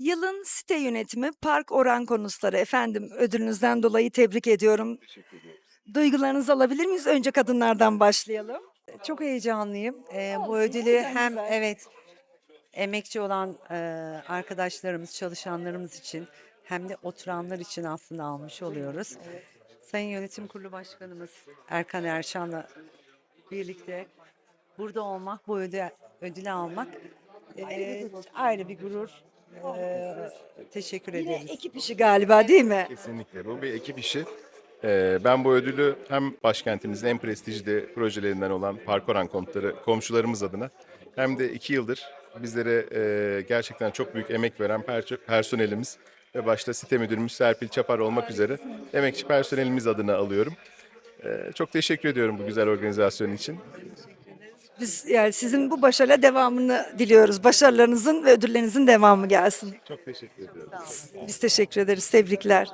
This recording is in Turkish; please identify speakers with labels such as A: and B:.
A: Yılın site yönetimi Park Oran Konusları efendim ödülünüzden dolayı tebrik ediyorum. Duygularınızı alabilir miyiz? Önce kadınlardan başlayalım.
B: Çok heyecanlıyım. Ee, bu ödülü hem evet emekçi olan e, arkadaşlarımız, çalışanlarımız için hem de oturanlar için aslında almış oluyoruz. Sayın Yönetim Kurulu Başkanımız Erkan Erşan'la birlikte burada olmak, bu ödül, ödülü almak e, ayrı bir gurur. Ee, teşekkür
A: Yine
B: ederiz.
A: ekip işi galiba değil mi?
C: Kesinlikle bu bir ekip işi. Ee, ben bu ödülü hem başkentimizin en prestijli projelerinden olan Parkoran konutları komşularımız adına hem de iki yıldır bizlere e, gerçekten çok büyük emek veren per- personelimiz ve başta site müdürümüz Serpil Çapar olmak üzere emekçi personelimiz adına alıyorum. Ee, çok teşekkür ediyorum bu güzel organizasyon için.
A: Biz yani sizin bu başarıyla devamını diliyoruz. Başarılarınızın ve ödüllerinizin devamı gelsin.
C: Çok teşekkür ediyorum.
A: Biz teşekkür ederiz. Tebrikler.